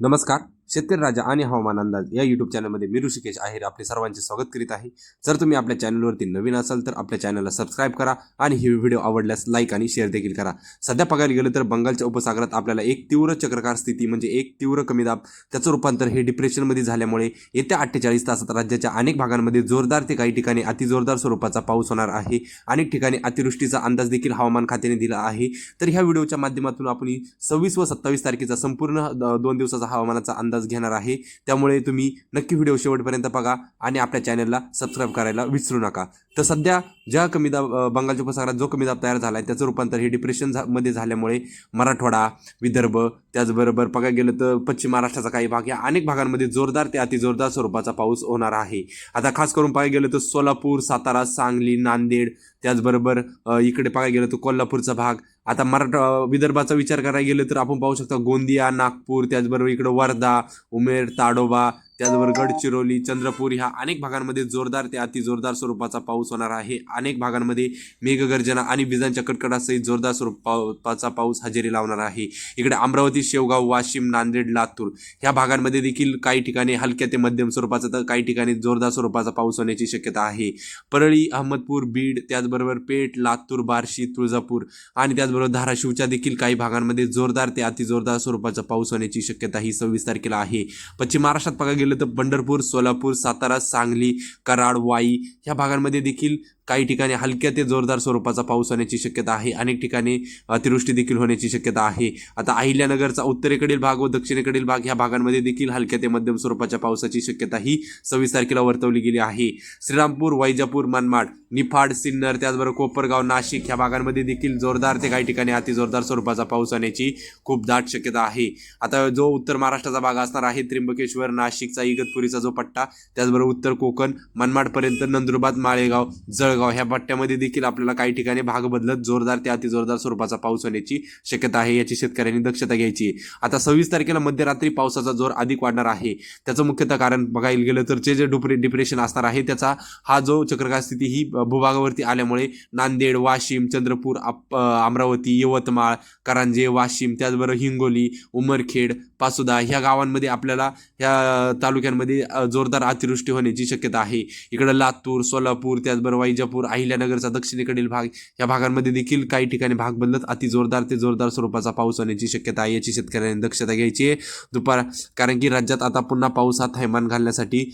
नमस्कार. शेतकरी राजा आणि हवामान अंदाज या यूट्यूब चॅनलमध्ये मी ऋषिकेश आहेर आपले सर्वांचे स्वागत करीत आहे. जर तुम्ही आपल्या चॅनलवरती नवीन असाल तर आपल्या चॅनलला सबस्क्राईब करा आणि ही व्हिडिओ आवडल्यास लाईक आणि शेअर देखील करा. सध्या बघायला गेलं तर बंगालच्या उपसागरात आपल्याला एक तीव्र चक्रकार स्थिती म्हणजे एक तीव्र कमी दाब त्याचं रूपांतर हे डिप्रेशनमध्ये झाल्यामुळे येत्या अठ्ठेचाळीस तासात राज्याच्या अनेक भागांमध्ये जोरदार ते काही ठिकाणी अतिजोरदार स्वरूपाचा पाऊस होणार आहे. अनेक ठिकाणी अतिवृष्टीचा अंदाज देखील हवामान खात्याने दिला आहे. तर ह्या व्हिडिओच्या माध्यमातून आपण सव्वीस व सत्तावीस तारखेचा संपूर्ण द- दोन दिवसाचा हवामानाचा अंदाज घेणार आहे. त्यामुळे तुम्ही नक्की व्हिडिओ शेवटपर्यंत बघा आणि आपल्या चॅनलला सबस्क्राईब करायला विसरू नका. तर सध्या ज्या कमी दाब बंगालच्या उपसागरात जो कमी दाब तयार झाला आहे त्याचं रूपांतर हे डिप्रेशन झा मध्ये झाल्यामुळे मराठवाडा विदर्भ त्याचबरोबर बघायला गेलं तर पश्चिम महाराष्ट्राचा काही भाग या अनेक भागांमध्ये जोरदार ते अतिजोरदार स्वरूपाचा पाऊस होणार आहे. आता खास करून पाहायला गेलं तर सोलापूर सातारा सांगली नांदेड त्याचबरोबर इकडे पाहायला गेलं तर कोल्हापूरचा भाग आता मराठा विदर्भाचा विचार करायला गेलं तर आपण पाहू शकता गोंदिया नागपूर त्याचबरोबर इकडं वर्धा उमेर ताडोबा त्याचबरोबर गडचिरोली चंद्रपूर ह्या अनेक भागांमध्ये जोरदार ते अतिजोरदार स्वरूपाचा पाऊस होणार आहे. अनेक भागांमध्ये मेघगर्जना आणि विजांच्या कडकडासहित जोरदार स्वरूपाचा पाऊस हजेरी लावणार आहे. इकडे अमरावती शेवगाव वाशिम नांदेड लातूर ह्या भागांमध्ये देखील काही ठिकाणी हलक्या ते मध्यम स्वरूपाचा तर काही ठिकाणी जोरदार स्वरूपाचा पाऊस होण्याची शक्यता आहे. परळी अहमदपूर बीड त्याचबरोबर पेठ लातूर बार्शी तुळजापूर आणि त्याचबरोबर धाराशिवच्या देखील काही भागांमध्ये जोरदार ते अतिजोरदार स्वरूपाचा पाऊस होण्याची शक्यता ही सव्वीस तारखेला आहे. पश्चिम महाराष्ट्रात बघा गेलं तर पंढरपूर सोलापूर सातारा सांगली कराड वाई ह्या भागांमध्ये देखील काही ठिकाणी हलक्या ते जोरदार स्वरूपाचा पाऊस होण्याची शक्यता आहे. अनेक ठिकाणी अतिवृष्टी देखील होण्याची शक्यता आहे. आता अहिल्यानगरचा उत्तरेकडील भाग व दक्षिणेकडील भाग ह्या भागांमध्ये देखील हलक्या ते मध्यम स्वरूपाच्या पावसाची शक्यता ही सव्वीस तारखेला वर्तवली गेली आहे. श्रीरामपूर वैजापूर मनमाड निफाड सिन्नर त्याचबरोबर कोपरगाव नाशिक ह्या भागांमध्ये देखील जोरदार ते काही ठिकाणी अतिजोरदार स्वरूपाचा पाऊस होण्याची खूप दाट शक्यता आहे. आता जो उत्तर महाराष्ट्राचा भाग असणार आहे त्र्यंबकेश्वर नाशिकचा इगतपुरीचा जो पट्टा त्याचबरोबर उत्तर कोकण मनमाडपर्यंत नंदुरबार माळेगाव जळगाव ह्या पट्ट्यामध्ये देखील आपल्याला काही ठिकाणी भाग बदलत जोरदार ते अतिजोरदार स्वरूपाचा पाऊस होण्याची शक्यता आहे याची शेतकऱ्यांनी दक्षता घ्यायची आता सव्वीस तारखेला मध्यरात्री पावसाचा जोर अधिक वाढणार आहे. त्याचं मुख्यतः कारण बघायला गेलं तर जे जे डुप्रे डिप्रेशन असणार आहे त्याचा हा जो चक्रकार स्थिती ही भूभागावरती आल्यामुळे नांदेड वाशिम चंद्रपूर आप- अमरावती यवतमाळ करांजे वाशिम त्याचबरोबर हिंगोली उमरखेड पासुदा ह्या गावांमध्ये आपल्याला ह्या तालुक्यांमध्ये जोरदार अतिवृष्टी होण्याची शक्यता आहे. इकडं लातूर सोलापूर त्याचबरोबर वैजापूर अहिल्यानगरचा दक्षिणेकडील भाग. या भागांमध्ये देखील काही ठिकाणी भाग बदलत अति जोरदार ते जोरदार स्वरूपाचा पाऊस होण्याची शक्यता आहे याची शेतकऱ्यांनी दक्षता घ्यायची आहे. दुपार कारण की राज्यात आता पुन्हा पावसात थैमान घालण्यासाठी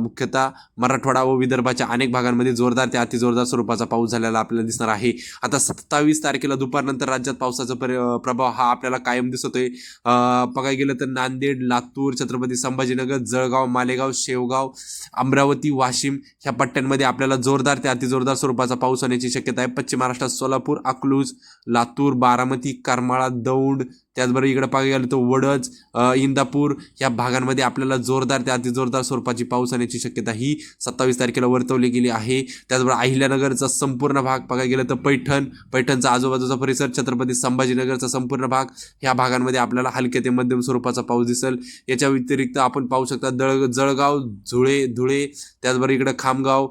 मुख्यतः मराठवाडा व विदर्भाच्या अनेक भागांमध्ये जोरदार ते अतिजोरदार स्वरूपाचा पाऊस झालेला आपल्याला दिसणार आहे. आता सत्तावीस तारखेला दुपारनंतर राज्यात पावसाचा प्रभाव हा आपल्याला कायम दिसतोय. बघायला गेलं तर नांदेड लातूर छत्रपती संभाजीनगर जळगाव मालेगाव शेवगाव अमरावती वाशिम ह्या पट्ट्यांमध्ये आपल्याला जोरदार त्या ते अतिजोरदार स्वरूपाचा पाऊस होण्याची शक्यता आहे. पश्चिम महाराष्ट्रात सोलापूर अकलूज लातूर बारामती करमाळा दौंड त्याचबरोबर इकडं पाहायला गेलं तर वडज इंदापूर या भागांमध्ये आपल्याला जोरदार ते अतिजोरदार स्वरूपाची पाऊस येण्याची शक्यता ही सत्तावीस तारखेला वर्तवली गेली आहे. त्याचबरोबर अहिल्यानगरचा संपूर्ण भाग बघायला गेलं तर पैठण पैठणचा आजूबाजूचा परिसर छत्रपती संभाजीनगरचा संपूर्ण भाग ह्या भागांमध्ये आपल्याला हलक्या ते मध्यम स्वरूपाचा पाऊस दिसेल. याच्या व्यतिरिक्त आपण पाहू शकता दळ जळगाव धुळे धुळे त्याचबरोबर इकडं खामगाव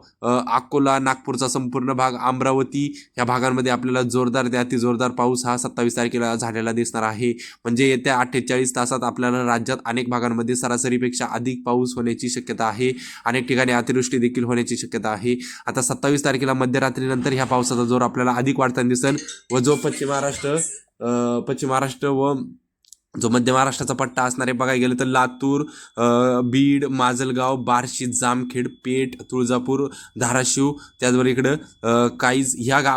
अकोला नागपूरचा संपूर्ण भाग अमरावती या भागांमध्ये आपल्याला जोरदार ते अतिजोरदार पाऊस हा सत्तावीस तारखेला झालेला दिसणार आहे. म्हणजे येत्या अठ्ठेचाळीस तासात आपल्याला राज्यात अनेक भागांमध्ये सरासरीपेक्षा अधिक पाऊस होण्याची शक्यता आहे. अनेक ठिकाणी अतिवृष्टी देखील होण्याची शक्यता आहे. आता सत्तावीस तारखेला मध्यरात्रीनंतर ह्या पावसाचा जोर आपल्याला अधिक वाढताना दिसेल. व जो पश्चिम महाराष्ट्र पश्चिम महाराष्ट्र व जो मध्य महाराष्ट्राचा पट्टा असणार आहे बघायला गेलं तर लातूर बीड माजलगाव बार्शी जामखेड पेठ तुळजापूर धाराशिव त्याचबरोबर इकडं काहीज ह्या गा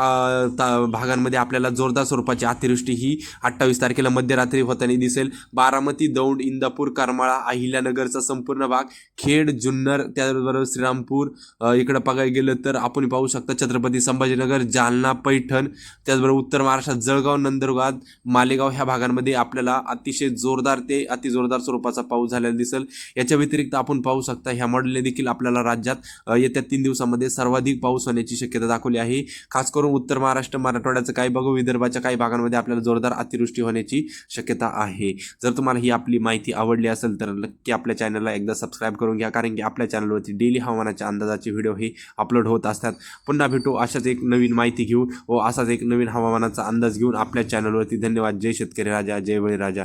ता- भागांमध्ये आपल्याला जोरदार स्वरूपाची अतिवृष्टी ही अठ्ठावीस तारखेला मध्यरात्री होताना दिसेल. बारामती दौंड इंदापूर करमाळा अहिल्यानगरचा संपूर्ण भाग खेड जुन्नर त्याचबरोबर श्रीरामपूर इकडं बघायला गेलं तर आपण पाहू शकता छत्रपती संभाजीनगर जालना पैठण त्याचबरोबर उत्तर महाराष्ट्रात जळगाव नंदुरबार मालेगाव ह्या भागांमध्ये आपल्याला अतिशय जोरदार ते अति जोरदार स्वरूपाचा पाऊस झालेला दिसेल. याच्या व्यतिरिक्त आपण पाहू शकता ह्या मॉडेलने देखील आपल्याला राज्यात येत्या तीन दिवसामध्ये सर्वाधिक पाऊस होण्याची शक्यता दाखवली आहे. खास करून उत्तर महाराष्ट्र मराठवाड्याचं काही बघू विदर्भाच्या काही भागांमध्ये आपल्याला जोरदार अतिवृष्टी होण्याची शक्यता आहे. जर तुम्हाला ही आपली माहिती आवडली असेल तर नक्की आपल्या चॅनलला एकदा सबस्क्राईब करून घ्या कारण की आपल्या चॅनलवरती डेली हवामानाच्या अंदाजाचे व्हिडिओ हे अपलोड होत असतात. पुन्हा भेटू अशाच एक नवीन माहिती घेऊन व असाच एक नवीन हवामानाचा अंदाज घेऊन आपल्या चॅनलवरती. धन्यवाद. जय शेतकरी राजा. जय बळीराजा.